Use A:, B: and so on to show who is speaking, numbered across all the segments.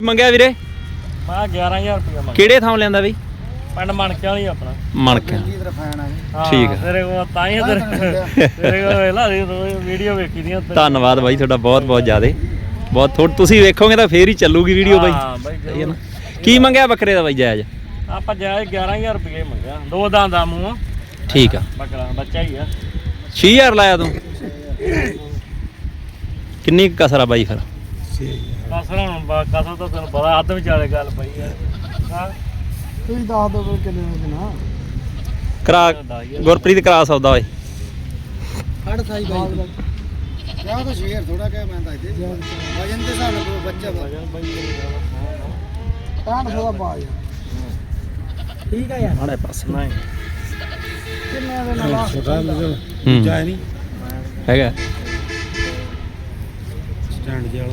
A: ਮੰਗਿਆ ਵੀਰੇ?
B: ਮੈਂ 11000 ਰੁਪਏ
A: ਕਿਹੜੇ ਥਾਂ ਲਿਆਂਦਾ ਬਈ?
B: ਪਿੰਡ ਮਣਕੇ ਵਾਲੀ ਆਪਣਾ।
A: ਮਣਕਿਆ
B: ਹਾਂ,
A: ਠੀਕ ਆ।
B: ਤੇਰੇ ਕੋਲ ਤਾਂ ਹੀ ਤੇਰੇ ਤੇਰੇ ਕੋਲ ਵੇਲਾ ਵੀਡੀਓ ਵੇਖੀ ਦੀਆਂ ਉੱਤੇ
A: ਧੰਨਵਾਦ ਬਾਈ ਤੁਹਾਡਾ ਬਹੁਤ ਬਹੁਤ ਜ਼ਿਆਦੇ। ਬਹੁਤ ਥੋੜ ਤੁਸੀਂ ਵੇਖੋਗੇ ਤਾਂ ਫੇਰ ਹੀ ਚੱਲੂਗੀ ਵੀਡੀਓ ਬਾਈ।
B: ਹਾਂ ਬਾਈ
A: ਹੈ ਕੀ ਮੰਗਿਆ ਬੱਕਰੇ ਦਾ ਬਾਈ ਜਾਇਜ਼?
B: ਆਪਾਂ ਜਾਇਜ਼ 11000 ਰੁਪਏ ਮੰਗਿਆ। ਦੋ ਦਾਂ ਦਾ ਮੂੰਹ
A: ਠੀਕ ਆ।
B: ਬੱਕਰਾ ਬੱਚਾ ਹੀ ਆ।
A: 6000 ਲਾਇਆ ਤੂੰ? ਕਿੰਨੀ ਕਸਰ ਆ ਬਾਈ ਫਿਰ?
B: ਕਸਰ ਹੁਣ ਬਾ- ਕਸਰ ਤਾਂ ਤੈਨੂੰ ਪਤਾ ਅੱਧ ਵਿਚਾਲੇ ਗੱਲ ਪਈ ਆ। ਹਾਂ।
C: ਤੁਸੀਂ ਦੱਸ ਦੋ ਕਿੰਨੇ ਵਜੇ ਨਾ।
A: ਕਰਾ ਗੁਰਪ੍ਰੀਤ ਕਰਾ ਸੌਦਾ ਓਏ।
C: ਫੜ ਸਾਈ ਬਾਈ ਕਿਆ ਕੁਛ ਸ਼ੇਰ ਥੋੜਾ ਕਹਿ ਮੈਂ ਦੱਸ ਦੇ ਵਜਨ ਦੇ ਹਿਸਾਬ ਨਾਲ ਬੱਚਾ ਦਾ
B: ਵਜਨ ਬਾਈ ਮੇਰੀ ਗੱਲ ਹਾਂ,
C: 65 ਦਾ ਬਾਜ। ਠੀਕ ਹੈ ਯਾਰ।
A: ਮਾੜੇ ਪਾਸੇ।
B: ਨਹੀਂ।
C: ਕਿੰਨੇ ਦੇ ਨਾਲ ਛੋਟਾ
A: ਹੂੰ।
C: ਨਹੀਂ।
A: ਹੈਗਾ।
C: ਸਟੈਂਡ ਜਿਹਾ।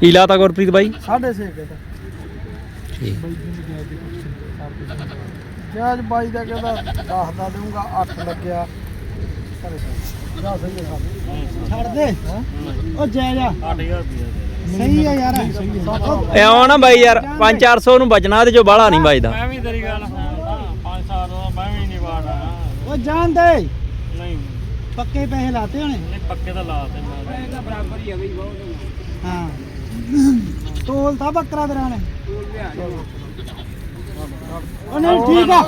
A: ਕੀ ਲਾਤਾ ਗੁਰਪ੍ਰੀਤ ਬਾਈ?
C: 6.5 ਕਹਿੰਦਾ
A: ਠੀਕ।
C: ਜੇ ਅੱਜ ਬਾਈ ਦਾ ਕਹਿੰਦਾ 10 ਦਾ ਦੇਊਂਗਾ 8 ਲੱਗਿਆ। ਜਾ। ਸਹੀ ਹੈ ਛੱਡ ਦੇ। ਉਹ ਜੈ ਜਾ।
B: 8000 ਰੁਪਏ
C: ਸਹੀ ਹੈ ਯਾਰ।
A: ਐ ਨਾ ਬਾਈ ਯਾਰ 5-400 ਨੂੰ ਬਚਣਾ ਤੇ ਜੋ ਬਾਹਲਾ ਨਹੀਂ ਵੱਜਦਾ।
B: ਮੈਂ ਵੀ ਤੇਰੀ ਗੱਲ ਸੁਣਦਾ 5 ਸਾਲ ਦਾ ਮੈਂ ਵੀ ਨਹੀਂ ਵਾੜਾ
C: ਉਹ ਜਾਣ ਦੇ।
B: ਨਹੀਂ।
C: ਪੱਕੇ ਪੈਸੇ ਲਾਤੇ ਹੋਣੇ।
B: ਨਹੀਂ ਪੱਕੇ ਤਾਂ ਲਾ ਤੇ ਮੈਂ। ਬਰਾਬਰ ਹੀ ਆ ਬਈ
C: ਹਾਂ। ਤੋਲ ਤਾਂ ਬੱਕਰਾ ਦਰਾਂ ਨੇ। ਉਹ ਨਹੀਂ ਠੀਕ ਆ।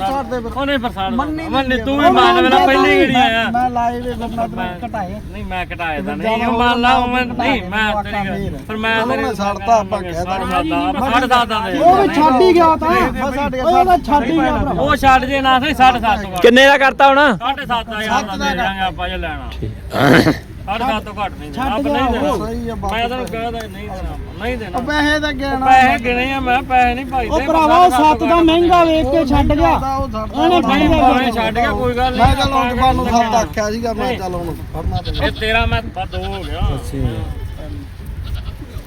B: ਉਹਨੇ ਫਰਸਾੜ
C: ਮੰਨੀ
B: ਤੂੰ ਵੀ ਮੰਨ
C: ਗਿਆ
B: ਪਹਿਲੀ
C: ਤੂੰ।
B: ਗੜੀ ਆਇਆ?
C: ਮੈਂ ਲਾਈਵ ਦੇ ਬੰਦਾ
B: ਮੈਂ-
C: ਘਟਾਏ।
B: ਨਹੀਂ ਮੈਂ ਘਟਾਇਆ ਤਾਂ ਨਹੀਂ। ਉਹ ਮੰਨ ਲਾ ਉਹ ਮੈਂ ਨਹੀਂ ਮੈਂ ਤੇਰੀ ਗੱਲ ਫਿਰ। ਮੈਂ ਤੇਰੀ
C: ਛੱਡਤਾ ਆਪਾਂ ਕਹਿ ਤਾ।
B: ਸਾਢੇ ਸੱਤ ਦਾ ਦੇ।
C: ਉਹ ਵੀ ਛੱਡ ਹੀ ਗਿਆ ਤਾਂ। ਉਹ ਤਾਂ ਛੱਡ ਹੀ ਗਿਆ ਭਰਾ।
B: ਉਹ ਛੱਡ ਜੇ ਨਾ ਸਹੀ 7.5
A: ਕਿੰਨੇ ਦਾ ਕਰਤਾ ਹੁਣ?
B: 7.5 ਦਾ ਯਾਰ ਦੇ ਦਾਂਗੇ ਆਪਾਂ ਜੇ ਲੈਣਾ। 7.5 ਤੋਂ ਘੱਟ ਨਹੀਂ ਦੇਣਾ।
C: ਛੱਡ
B: ਆਪ
C: ਗਿਆ
B: ਨਹੀਂ
C: ਉਹ
B: ਦੇਣਾ।
C: ਸਹੀ ਆ
B: ਮੈਂ ਤੈਨੂੰ ਕਹਿਦਾ ਨਹੀਂ ਦੇਣਾ। ਨਹੀਂ ਦੇਣਾ।
C: ਉਹ ਪੈਸੇ ਤਾਂ ਗਿਆਣਾ
B: ਪੈਸੇ ਗਿਣੇ ਆ ਮੈਂ ਪੈਸੇ ਨਹੀਂ ਭਾਈ
C: ਉਹ ਭਰਾਵਾ ਉਹ ਸੱਤ ਦਾ ਮਹਿੰਗਾ ਵੇਖ ਕੇ ਛੱਡ ਗਿਆ। ਉਹਨੇ
B: ਭਾਈ
C: ਫੜ
B: ਭਾਵੇਂ ਛੱਡ ਗਿਆ ਕੋਈ ਗੱਲ ਨਹੀਂ।
C: ਮੈਂ ਚੱਲ ਹੁਣ ਦੁਕਾਨ ਨੂੰ ਸੱਤ ਆਖਿਆ ਸੀਗਾ ਮੈਂ ਚੱਲ ਹੁਣ ਫੜਨਾ ਤੇ
B: ਇਹ ਤੇਰਾ ਮੈਂ ਬਸ ਦੋ ਹੋ ਗਿਆ।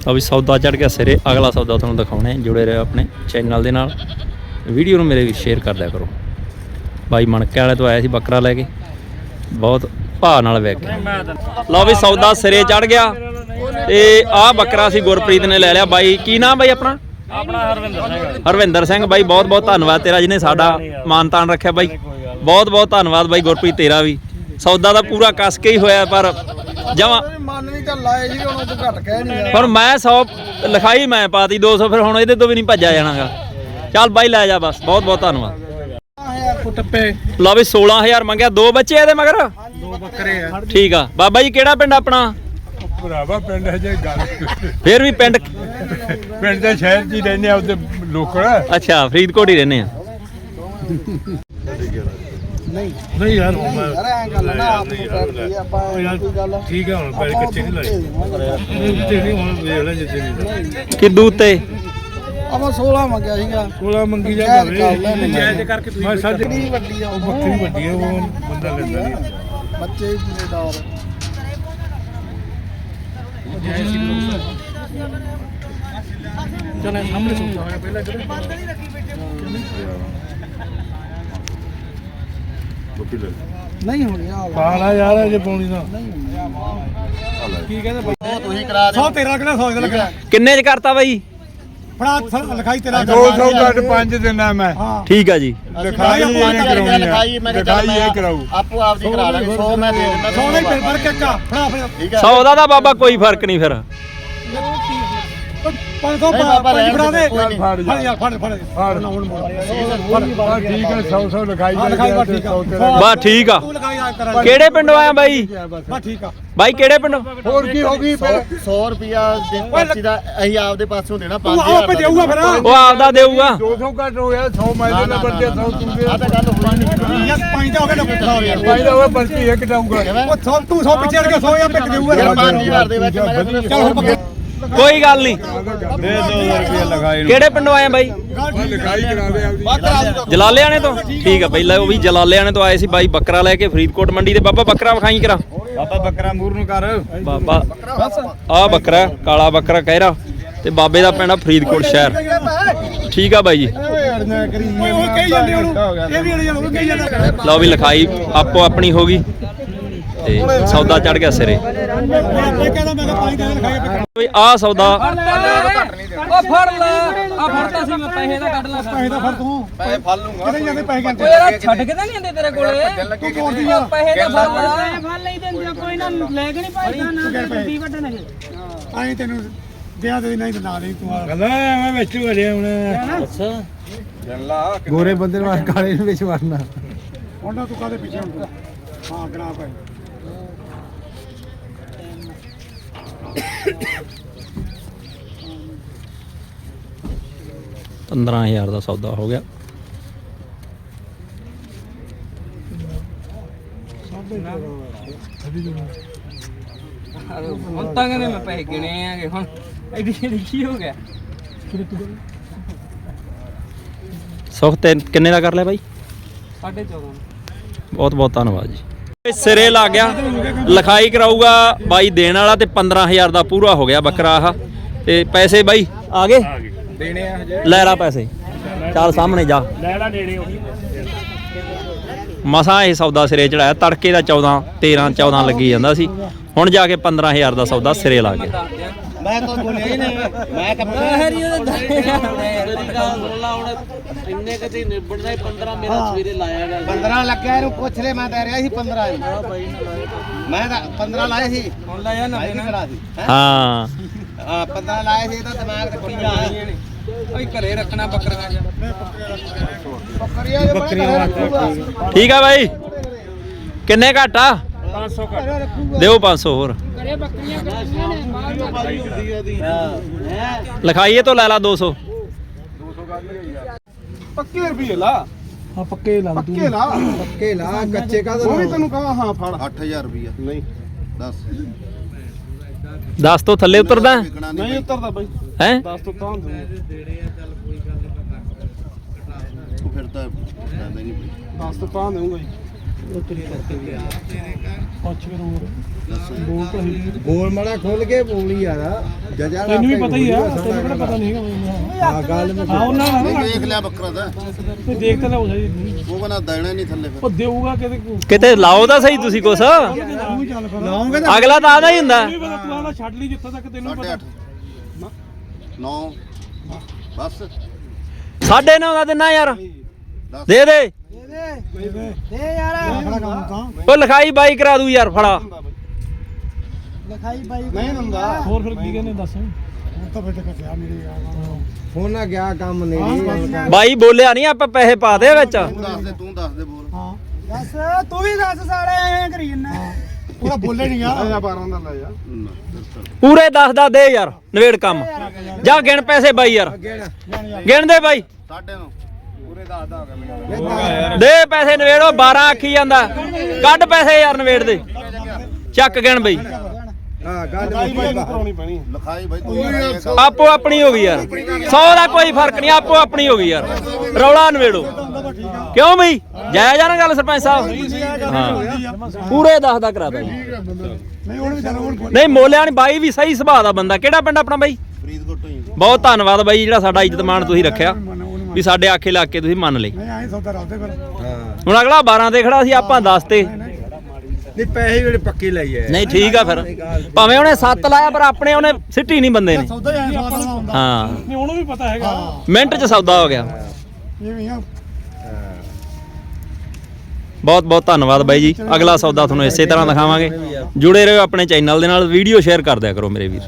A: ਆ ਵੀ ਸੌਦਾ ਚੜ ਗਿਆ ਸਿਰੇ। ਅਗਲਾ ਸੌਦਾ ਤੁਹਾਨੂੰ ਦਿਖਾਉਣੇ ਜੁੜੇ ਰਹੋ ਆਪਣੇ ਚੈਨਲ ਦੇ ਨਾਲ। ਵੀਡੀਓ ਨੂੰ ਮੇਰੇ ਵੀ ਸ਼ੇਅਰ ਕਰ ਦਿਆ ਕਰੋ। ਬਾਈ ਮਣਕੇ ਵਾਲੇ ਤੋਂ ਆਇਆ ਸੀ ਬੱਕਰਾ ਲੈ ਕੇ। ਬਹੁਤ ਭਾਅ ਨਾਲ
B: ਤਾਂ
A: ਲਓ ਵੀ ਸੌਦਾ ਸਿਰੇ ਚੜ ਗਿਆ ਤੇ ਆਹ ਬੱਕਰਾ ਸੀ ਗੁਰਪ੍ਰੀਤ ਨੇ ਲੈ ਲਿਆ। ਬਾਈ ਕੀ ਨਾਮ ਬਾਈ ਆਪਣਾ?
B: ਆਪਣਾ ਹਰਵਿੰਦਰ ਸਿੰਘ
A: ਹਰਵਿੰਦਰ ਸਿੰਘ। ਬਾਈ ਬਹੁਤ ਬਹੁਤ ਧੰਨਵਾਦ ਤੇਰਾ ਜਿਹਨੇ ਸਾਡਾ ਮਾਨਤਾਨ ਰੱਖਿਆ ਬਾਈ। ਬਹੁਤ ਬਹੁਤ ਧੰਨਵਾਦ ਬਾਈ ਗੁਰਪ੍ਰੀਤ ਤੇਰਾ ਵੀ। ਸੌਦਾ ਦਾ ਪੂਰਾ ਕੱਸ ਕੇ ਹੀ ਹੋਇਆ ਪਰ ਜਮਾ
C: ਮਨ ਨਹੀਂ ਤਾਂ ਲਾਏ ਸੀ ਹੁਣ ਉਹ ਤੋਂ ਘੱਟ ਕਹਿ ਨਹੀਂ
A: ਪਰ ਮੈਂ 100 ਲਿਖਾਈ ਮੈਂ ਪਾਤੀ 200 ਫਿਰ ਹੁਣ ਇਹਦੇ ਤੋਂ ਵੀ ਨਹੀਂ ਭੱਜਿਆ ਜਾਣਾਗਾ। ਚੱਲ ਬਾਈ ਲੈ ਜਾ ਬਸ। ਬਹੁਤ ਬਹੁਤ ਧੰਨਵਾਦ।
C: ਟੱਪੇ।
A: ਲਓ ਵੀ 16000 ਮੰਗਿਆ ਦੋ ਬੱਚੇ ਇਹਦੇ ਮਗਰ?
C: ਦੋ ਬੱਕਰੇ ਆ।
A: ਠੀਕ ਆ। ਬਾਬਾ ਜੀ ਕਿਹੜਾ ਪਿੰਡ ਆਪਣਾ?
D: ਭਰਾਵਾ ਪਿੰਡ ਹਜੇ ਗੱਲ।
A: ਫਿਰ ਵੀ ਪਿੰਡ
D: ਪਿੰਡ ਦੇ ਸ਼ਹਿਰ ਹੀ ਰਹਿੰਦੇ ਆ ਉਹਦੇ ਲੋਕਲ।
A: ਅੱਛਾ ਫਰੀਦਕੋਟ ਹੀ ਰਹਿੰਦੇ ਆ।
C: ਨਹੀਂ।
D: ਨਹੀਂ ਯਾਰ
C: ਯਾਰ ਐਂ ਗੱਲ ਨਾ ਆਪ ਨੂੰ ਕਰਦੀ ਆਪਾਂ ਐਂ ਕੋਈ ਗੱਲ
D: ਠੀਕ ਆ ਹੁਣ ਪੈਰ ਕੱਚੇ ਨਹੀਂ ਲਾਏ ਤੇ
A: ਕਿੱਦੂ ਉੱਤੇ
C: ਆਪਾਂ 16 ਮੰਗਿਆ ਸੀਗਾ।
D: ਕੋਲਾ ਮੰਗੀ ਜਾ
C: ਕਰ।
D: ਜਾਇਜ਼ ਕਰਕੇ ਤੁਸੀਂ ਮੈਂ ਸਾਡੇ
C: ਕਿਹੜੀ ਵੱਡੀ ਆ
D: ਉਹ ਬੱਕਰੀ ਵੱਡੀ ਆ ਉਹ ਬੰਦਾ ਲੈਂਦਾ ਨਹੀਂ।
C: ਬੱਚੇ ਹੀ ਜ਼ਿੰਮੇਦਾਰ
D: ਚਲੇ ਸਾਹਮਣੇ ਸੁਣਦਾ ਹੋਇਆ ਪਹਿਲਾਂ
C: ਨਹੀਂ ਹੋਣੀ ਆ
D: ਪਾਲਾ ਯਾਰ ਅਜੇ ਪਾਉਣੀ ਦਾ
C: ਕੀ ਕਹਿੰਦੇ ਬਾਈ ਤੁਸੀਂ ਕਰਾ ਦੇ
D: 100 13 ਕਿਹੜਾ 100 ਦਾ ਲੱਗਣਾ
A: ਕਿੰਨੇ ਚ ਕਰਤਾ ਬਾਈ?
D: ਫੜਾ ਲਿਖਾਈ ਤੇਰਾ 200 ਘੱਟ 5 ਦਿਨਾਂ ਮੈਂ।
A: ਠੀਕ ਆ ਜੀ।
D: ਲਿਖਾਈ ਇਹ ਕਰਾਉਣੀ ਆ।
E: ਲਿਖਾਈ ਮੈਂ ਕਿਹਾ
D: ਲਿਖਾਈ ਇਹ ਕਰਾਉ
E: ਆਪੋ ਆਪ ਦੀ ਕਰਾ ਲਾਂਗੇ 100 ਮੈਂ ਦੇ ਦਿੰਦਾ
D: ਸੋਨੇ ਫਿਰ ਫੜ ਕੇ ਕਾ ਫੜਾ ਫਿਰ
E: ਠੀਕ ਹੈ
A: 100 ਦਾ ਤਾਂ ਬਾਬਾ ਕੋਈ ਫ਼ਰਕ ਨਹੀਂ ਫਿਰ।
D: 500
E: ਨਹੀਂ ਬਾਬਾ ਰਹਿਣ
D: ਫੜਾ ਦੇ
E: ਦੇ, ਕੋਈ ਨਹੀਂ।
D: ਫੜ ਯਾਰ ਫੜ ਫੜ ਫੜ। ਨਾ ਹੁਣ ਫੜ। ਠੀਕ ਹੈ 100 100 ਲਿਖਾਈ ਹਾਂ, ਲਿਖਾਈ ਬਸ ਠੀਕ ਆ।
A: ਬਸ ਠੀਕ ਆ।
D: ਤੂੰ ਲਗਾਈ ਆ ਕਰਾ।
A: ਕਿਹੜੇ ਪਿੰਡੋਂ ਆਇਆ ਬਾਈ?
D: ਬਸ। ਠੀਕ ਆ।
A: ਬਾਈ ਕਿਹੜੇ ਪਿੰਡੋਂ?
D: ਹੋਰ ਕੀ ਹੋ ਗਈ ਫਿਰ?
E: 100 ਰੁਪਿਆ ਦੇ ਪਰਚੀ ਦਾ ਅਸੀਂ ਆਪਦੇ ਪਾਸੋਂ ਦੇਣਾ
D: ਤੂੰ
E: 5000
D: ਆਪੇ ਦੇਊਗਾ ਫਿਰ।
A: ਉਹ ਆਪਦਾ ਦੇਊਗਾ।
D: 200 ਘੱਟ ਹੋ ਗਿਆ 100 ਮੈਂ ਦੇ ਨੰਬਰ ਤੇ 100 ਤੂੰ ਦੇ
E: ਆ ਤਾਂ ਗੱਲ ਹੋਈ ਨਹੀਂ।
D: ਯਾਰ ਪੰਜ ਦਾ ਹੋ ਗਿਆ ਨਾ ਪੁੱਛਾ ਯਾਰ ਪੰਜ ਦਾ ਹੋਇਆ ਪਰਚੀ ਇੱਕ ਦਊਗਾ ਉਹ 100 ਤੂੰ 100 ਪਿੱਛੇ ਅੜ ਕੇ 100 ਜਾਂ ਪਿੱਕ ਦੇਊਗਾ।
E: ਯਾਰ 5000 ਦੇ ਵਿੱਚ ਮੈਂ
D: ਚੱਲ ਹੁਣ ਪੱਕੇ
A: ਕੋਈ ਗੱਲ ਨਹੀਂ।
D: ਦੇ 200 ਰੁਪਏ ਲਗਾਏ
A: ਕਿਹੜੇ ਪਿੰਡੋਂ ਆਏ ਆ ਬਾਈ?
D: ਲਿਖਾਈ ਕਰਾ ਦੇ ਆਪਦੀ।
A: ਜਲਾਲਿਆਣੇ ਤੋਂ? ਠੀਕ ਆ ਪਹਿਲਾਂ ਉਹ ਵੀ ਜਲਾਲਿਆਣੇ ਤੋਂ ਆਏ ਸੀ ਬਾਈ ਬੱਕਰਾ ਲੈ ਕੇ ਫਰੀਦਕੋਟ ਮੰਡੀ ਤੇ ਬਾਬਾ ਬੱਕਰਾ ਵਿਖਾਈ ਕਰਾ।
D: ਬਾਬਾ ਬੱਕਰਾ ਮੂਰ ਨੂੰ ਕਰ।
A: ਬਾਬਾ ਆ ਬੱਕਰਾ ਕਾਲਾ ਬੱਕਰਾ ਕਹਿਰਾ। ਤੇ ਬਾਬੇ ਦਾ ਪਿੰਡ ਆ ਫਰੀਦਕੋਟ ਸ਼ਹਿਰ। ਠੀਕ ਆ ਬਾਈ ਜੀ। ਲਓ ਵੀ ਲਿਖਾਈ ਆਪੋ ਆਪਣੀ ਹੋ ਗਈ। ਤੇ ਸੌਦਾ ਚੜ ਗਿਆ ਸਿਰੇ। ਵੀ ਆ ਸੌਦਾ।
F: ਉਹ ਫੜ ਲੈ। ਆ ਫੜਤਾ ਸੀ ਮੈਂ ਪੈਸੇ ਦਾ ਕੱਢ ਲਾ।
C: ਪੈਸੇ ਦਾ ਫੜ ਤੂੰ। ਪੈਸੇ ਫੜ ਲੂੰਗਾ। ਕਿਹੜੇ ਜਾਂਦੇ ਪੈਸੇ
F: ਕੰਟੇ ਓਏ ਛੱਡ ਕੇ ਤਾਂ ਨਹੀਂ ਆਂਦੇ ਤੇਰੇ ਕੋਲੇ?
C: ਤੂੰ ਕੋਰਦੀ ਆ।
F: ਪੈਸੇ ਦਾ ਫੜ ਲੈ।
G: ਫੜ ਲਈ ਦਿੰਦੇ ਕੋਈ ਨਾ ਲੈ ਕੇ ਨਹੀਂ ਪਾਈਦਾ ਨਾ ਗੱਡੀ ਵੱਢਣ ਇਹ।
C: ਆਏ ਤੈਨੂੰ ਦਿਆ ਤੇ ਨਹੀਂ ਨਾ ਲਈ ਤੂੰ ਆ।
D: ਗੱਲਾਂ ਐਵੇਂ ਵਿੱਚ ਵੜਿਆ ਹੁਣ। ਅੱਛਾ।
C: ਗੱਲਾਂ ਗੋਰੇ ਬੰਦੇ ਨੂੰ ਕਾਲੇ ਵਿੱਚ ਵੜਨਾ। ਉਹਨਾਂ ਤੂੰ ਕਾਦੇ ਪਿੱਛੇ ਹਾਂ ਗਣਾ
A: ਪਏ 15000 ਦਾ ਸੌਦਾ ਹੋ ਗਿਆ।
F: ਹੁਣ ਤੇ
A: ਕਿੰਨੇ ਦਾ ਕਰ ਲਿਆ ਬਾਈ?
F: 14.5
A: ਬਹੁਤ ਬਹੁਤ ਧੰਨਵਾਦ ਜੀ। ਸਿਰੇ ਲੱਗ ਗਿਆ। ਲਿਖਾਈ ਕਰਾਊਗਾ ਬਾਈ ਦੇਣ ਵਾਲਾ ਤੇ 15000 ਦਾ ਪੂਰਾ ਹੋ ਗਿਆ ਬੱਕਰਾ ਆਹ। ਤੇ ਪੈਸੇ ਬਾਈ? ਆ ਗਏ?
B: ਦੇਣੇ ਆ ਹਜੇ।
A: ਲੈ ਲਾ ਪੈਸੇ। ਚੱਲ ਸਾਹਮਣੇ ਜਾ।
B: ਲੈਣਾ ਨੇੜੇ ਉਹੀ।
A: ਮਸਾਂ ਇਹ ਸੌਦਾ ਸਿਰੇ ਚੜਾਇਆ। ਤੜਕੇ ਦਾ 14 13 14 ਲੱਗੀ ਜਾਂਦਾ ਸੀ। ਹੁਣ ਜਾ ਕੇ 15000 ਦਾ ਸੌਦਾ ਸਿਰੇ ਲੱਗ ਗਿਆ।
E: ਮੈਂ ਤਾਂ ਬੋਲਿਆ ਹੀ ਨਹੀਂ। ਮੈਂ ਕੱਪੜਾ
F: ਹਰੀ ਉਹਦਾ ਮੇਰੀ ਗੱਲ ਸੁਣ ਲਾ ਹੁਣ। ਇੰਨੇ ਕਦੀ ਨਿਬੜਨਾ 15 ਮੇਰਾ ਸਵੇਰੇ ਲਾਇਆ ਗਾ।
E: 15 ਲੱਗਿਆ ਇਹਨੂੰ ਪੁੱਛ ਲੈ ਮੈਂ ਤਾਂ ਰਿਹਾ ਸੀ 15 ਹੀ। ਮੈਂ ਤਾਂ 15 ਲਾਏ ਸੀ।
F: ਹੁਣ ਲਾਇਆ ਨਾ
E: ਮੈਂ ਕਰਾ ਸੀ ਹੈਂ?
A: ਹਾਂ।
E: ਹਾਂ 15 ਲਾਏ ਸੀ ਇਹਦਾ ਦਿਮਾਗ ਤੇ ਕੁੜੀਆਂ ਨੇ
F: ਓਏ ਘਰੇ ਰੱਖਣਾ ਬੱਕਰੀਆਂ
E: ਬੱਕਰੀਆਂ ਬੱਕਰੀਆਂ
A: ਠੀਕ ਆ ਬਾਈ। ਕਿੰਨੇ ਘੱਟ ਆ?
B: 500 ਘੱਟ।
A: ਦਿਓ 500 ਹੋਰ।
G: ਕਰੇ ਬੱਕਰੀਆਂ ਕੱਟੀਆਂ ਨੇ ਬਾਹਰ
A: ਲਿਖਾਈਏ ਤੋਂ ਲੈ ਲਾ 200
C: ਪੱਕੇ ਰੁਪਏ ਲਾ। ਹਾਂ ਪੱਕੇ ਲਾ ਪੱਕੇ ਲਾ। ਪੱਕੇ ਲਾ ਕੱਚੇ ਕਾ ਉਹ ਵੀ ਤੈਨੂੰ ਕਹਾਂ ਹਾਂ ਫੜ।
E: 8000 ਰੁਪਇਆ ਨਹੀਂ। 10
A: 10 ਤੋਂ ਥੱਲੇ ਉਤਰਦਾ?
C: ਨਹੀਂ ਉਤਰਦਾ ਬਾਈ।
A: ਹੈ?
C: 10 ਤੋਂ ਤਾਂ
E: ਫਿਰ ਤਾਂ ਲੈਂਦਾ ਹੀ ਨਹੀਂ ਪਈ
C: 10 ਤੋਂ ਤਾਂ ਦੇਊਂਗਾ ਜੀ। ਬੋਲ ਤਾਂ
D: ਬੋਲ ਮੜਾ ਖੋਲ ਕੇ ਬੋਲੀ ਯਾਰ ਜਜਾ
C: ਤੈਨੂੰ ਵੀ ਪਤਾ ਹੀ ਆ ਤੈਨੂੰ ਕਿਹੜਾ ਪਤਾ ਨਹੀਂ ਹੈਗਾ
D: ਆ ਗੱਲ ਮੈਂ
C: ਹਾਂ ਉਹਨਾਂ ਨਾਲ
E: ਨਹੀਂ ਵੇਖ ਲਿਆ ਬੱਕਰਾ ਦਾ
C: ਤੇ ਦੇਖ ਤਾਂ ਲਓ ਸਹੀ।
E: ਉਹ ਕਹਿੰਦਾ ਦੇਣਾ ਨਹੀਂ ਥੱਲੇ ਫਿਰ।
C: ਉਹ ਦੇਊਗਾ ਕਿਤੇ
A: ਕਿਤੇ ਲਾਓ ਤਾਂ ਸਹੀ ਤੁਸੀਂ ਕੁਛ।
C: ਤੂੰ ਲਾਉਂਗੇ
A: ਅਗਲਾ ਤਾਂ ਆਦਾ ਹੀ ਹੁੰਦਾ।
C: ਨਹੀਂ ਪਤਾ ਤੂੰ ਆਲਾ ਛੱਡ ਲਈ ਜਿੱਥੇ ਤੱਕ ਤੈਨੂੰ
E: ਸਾਢੇ
C: ਪਤਾ।
E: 8 9 ਬਸ।
A: ਸਾਢੇ ਨੌ ਦਾ ਦਿਨਾ ਯਾਰ। ਦੇ ਦੇ।
C: ਦੇ ਯਾਰ।
A: ਉਹ ਲਿਖਾਈ ਬਾਈ ਕਰਾ ਦੂ ਯਾਰ ਫੜਾ।
C: ਲਿਖਾਈ ਬਾਈ ਨਹੀਂ ਦਿੰਦਾ। ਹੋਰ ਫਿਰ ਕੀ ਕਹਿੰਦੇ ਦੱਸ? ਤਾਂ ਫਿਰ ਕੱਟਿਆ ਮੇਰੇ ਯਾਰ
D: ਹੁਣ ਨਾ ਗਿਆ ਕੰਮ ਨਹੀਂ।
A: ਬਾਈ ਬੋਲਿਆ ਨਹੀਂ ਆਪਾਂ ਪੈਸੇ ਪਾ ਦੇ ਵਿੱਚ।
E: ਤੂੰ ਦੱਸ ਦੇ ਤੂੰ ਦੱਸ ਦੇ ਬੋਲ।
C: ਹਾਂ। ਦੱਸ ਤੂੰ ਵੀ ਦੱਸ ਸਾਰੇ ਐਂ ਕਰੀ ਜੰਨਾ ਪੂਰਾ ਬੋਲੇ ਨਹੀਂ ਆ। 12 ਦਾ ਲੈ ਜਾ
E: ਨਾ, ਫਿਰ ਤਾਂ।
A: ਪੂਰੇ 10 ਦਾ ਦੇ ਯਾਰ ਨਵੇੜ ਕੰਮ। ਜਾ ਗਿਣ ਪੈਸੇ ਬਾਈ ਯਾਰ। ਗਿਣ। ਦੇ ਬਾਈ।
E: ਸਾਢੇ 9
A: ਦੇ ਪੈਸੇ ਨਵੇੜੋ 12 ਆਖੀ ਜਾਂਦਾ। ਕੱਢ ਪੈਸੇ ਯਾਰ ਨਵੇੜ ਦੇ। ਚੱਕ ਗਿਣ ਬਈ। ਆਪੋ ਆਪਣੀ ਹੋ ਗਈ ਯਾਰ। 100 ਦਾ ਕੋਈ ਫ਼ਰਕ ਨਹੀਂ ਆਪੋ ਆਪਣੀ ਹੋ ਗਈ ਯਾਰ। ਰੌਲਾ ਨਵੇੜੋ ਕਿਉਂ ਬਈ? ਜਾਇਜ਼ ਆ ਨਾ ਗੱਲ ਸਰਪੰਚ ਸਾਹਿਬ? ਹਾਂ। ਪੂਰੇ 10 ਦਾ ਕਰਾ ਜੀ ਨਹੀਂ ਮੋਲਿਆ ਨਹੀਂ ਬਾਈ ਵੀ ਸਹੀ ਸੁਭਾਅ ਦਾ ਬੰਦਾ। ਕਿਹੜਾ ਪਿੰਡ ਆਪਣਾ ਬਾਈ?
E: ਫਰੀਦਕੋਟ ਤੋਂ ਹੀ।
A: ਬਹੁਤ ਧੰਨਵਾਦ ਬਾਈ ਜਿਹੜਾ ਸਾਡਾ ਇੱਜ਼ਤ ਮਾਣ ਤੁਸੀਂ ਰੱਖਿਆ। ਵੀ ਸਾਡੇ ਆਖੇ ਲੱਗ ਕੇ ਤੁਸੀਂ ਮੰਨ ਲਈ
C: ਨਹੀਂ ਆਏ ਸੌਦਾ ਰੱਖਦੇ ਫਿਰ।
A: ਹੁਣ ਅਗਲਾ 12 ਤੇ ਖੜਾ ਸੀ ਆਪਾਂ 10 ਤੇ।
D: ਨਹੀਂ ਪੈਸੇ ਜਿਹੜੇ ਪੱਕੇ ਲਈ ਐ।
A: ਨਹੀਂ ਠੀਕ ਆ ਫਿਰ। ਭਾਵੇਂ ਉਹਨੇ 7 ਲਾਇਆ ਪਰ ਆਪਣੇ ਉਹਨੇ ਸਿੱਟੀ ਨਹੀਂ ਬੰਦੇ ਨੇ।
C: ਸੌਦਾ ਹੀ ਐਂ ਸਵਾਦ ਨਾਲ ਹੁੰਦਾ।
A: ਹਾਂ।
C: ਨਹੀਂ ਉਹਨੂੰ ਵੀ ਪਤਾ ਹੈਗਾ।
A: ਮਿੰਟ 'ਚ ਸੌਦਾ ਹੋ ਗਿਆ।
C: ਇਹ ਵੀ ਆ।
A: ਬਹੁਤ ਬਹੁਤ ਧੰਨਵਾਦ ਬਾਈ ਜੀ। ਅਗਲਾ ਸੌਦਾ ਤੁਹਾਨੂੰ ਇਸੇ ਤਰ੍ਹਾਂ ਦਿਖਾਵਾਂਗੇ। ਜੁੜੇ ਰਹੋ ਆਪਣੇ ਚੈਨਲ ਦੇ ਨਾਲ ਵੀਡੀਓ ਸ਼ੇਅਰ ਕਰ ਦਿਆ ਕਰੋ ਮੇਰੇ ਵੀਰ।